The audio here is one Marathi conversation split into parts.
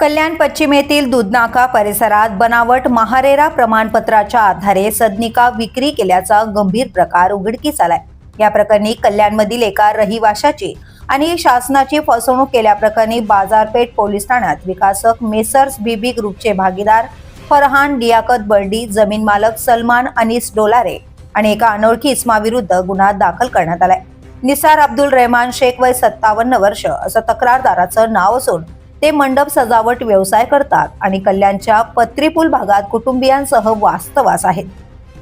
कल्याण पश्चिमेतील दुधनाका परिसरात बनावट महारेरा प्रमाणपत्राच्या आधारे सदनिका विक्री केल्याचा गंभीर प्रकार उघडकीस आलाय. या प्रकरणी कल्याणमधील एका रहिवाशाची आणि शासनाची फसवणूक केल्याप्रकरणी बाजारपेठ पोलीस ठाण्यात विकासक मेसर्स बीबी ग्रुपचे भागीदार फरहान लियाकत बर्डी जमीन मालक सलमान अनिस डोलारे आणि एका अनोळखी इस्माविरुद्ध गुन्हा दाखल करण्यात आलाय. निसार अब्दुल रहमान शेख वय सत्तावन्न वर्ष असं तक्रारदाराचं नाव असून ते मंडप सजावट व्यवसाय करतात आणि कल्याणच्या पत्रीपूल भागात कुटुंबियांसह वास्तवास आहेत.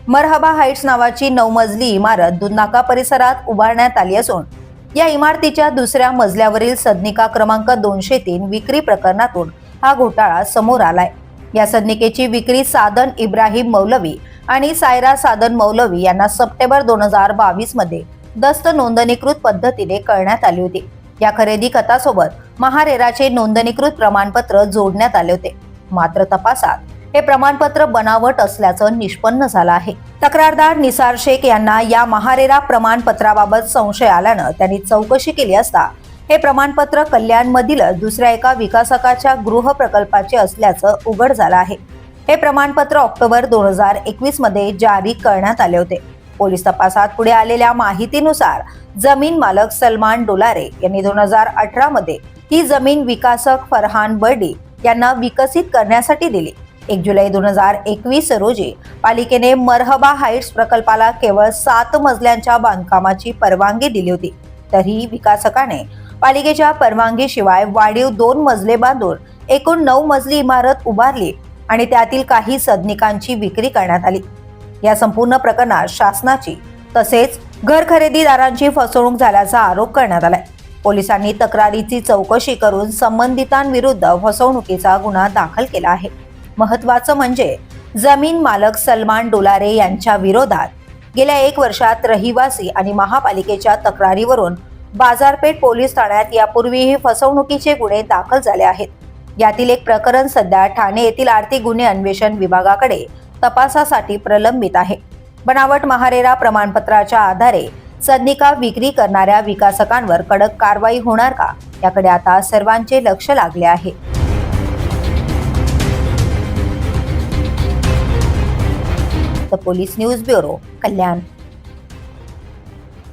मरहबा हाईट्स नावाची नऊमजली इमारत दुधनाका परिसरात उभारण्यात आली असून या इमारतीच्या दुसऱ्या मजल्यावरील सदनिका क्रमांक दोनशे तीन विक्री प्रकरणातून हा घोटाळा समोर आलाय. या सदनिकेची विक्री सादन इब्राहिम मौलवी आणि सायरा सादन मौलवी यांना सप्टेंबर दोन हजार बावीसमध्ये दस्त नोंदणीकृत पद्धतीने करण्यात आली होती. या खरेदी कथासोबत महारेराचे नोंदणीकृत प्रमाणपत्र जोडण्यात आले होते. मात्र तपासात हे प्रमाणपत्र बनावट असल्याचं निष्पन्न झालं आहे. तक्रारदार निसार शेख यांना या महारेरा प्रमाणपत्राबाबत संशय आल्यानं त्यांनी चौकशी केली असता हे प्रमाणपत्र कल्याणमधील दुसऱ्या एका विकासकाच्या गृह प्रकल्पाचे असल्याचं उघड झालं आहे. हे प्रमाणपत्र ऑक्टोबर दोन हजार एकवीसमध्ये जारी करण्यात आले होते. पोलीस तपासात पुढे आलेल्या माहितीनुसार जमीन मालक सलमान डोलारे यांनी दोन हजार अठरा मध्ये ही जमीन विकासक फरहान बर्डे यांना विकसित करण्यासाठी दिली. एक जुलै दोन हजार एकवीस रोजी पालिकेने मरहबा हाईट्स प्रकल्पाला केवळ सात मजल्यांच्या बांधकामाची परवानगी दिली होती. तरीही विकासकाने पालिकेच्या परवानगीशिवाय वाढीव दोन मजले बांधून एकूण नऊ मजली इमारत उभारली आणि त्यातील काही सदनिकांची विक्री करण्यात आली. या संपूर्ण प्रकरणात शासनाची तसेच घर खरेदीदारांची फसवणूक झाल्याचा आरोप करण्यात आलाय. पोलिसांनी तक्रारीची चौकशी करून संबंधितांविरुद्ध फसवणुकीचा गुन्हा दाखल केला आहे. महत्वाचं म्हणजे जमीन मालक सलमान डोलारे यांच्या विरोधात गेल्या एक वर्षात रहिवासी आणि महापालिकेच्या तक्रारीवरून बाजारपेठ पोलीस ठाण्यात यापूर्वीही फसवणुकीचे गुन्हे दाखल झाले आहेत. यातील एक प्रकरण सध्या ठाणे येथील आर्थिक गुन्हे अन्वेषण विभागाकडे तपासासाठी प्रलंबित आहे. बनावट महारेरा प्रमाणपत्राच्या आधारे सदनिका विक्री करणाऱ्या विकासकांवर कडक कारवाई होणार का? याकडे आता सर्वांचे लक्ष लागले आहे. The police news bureau Kalyan.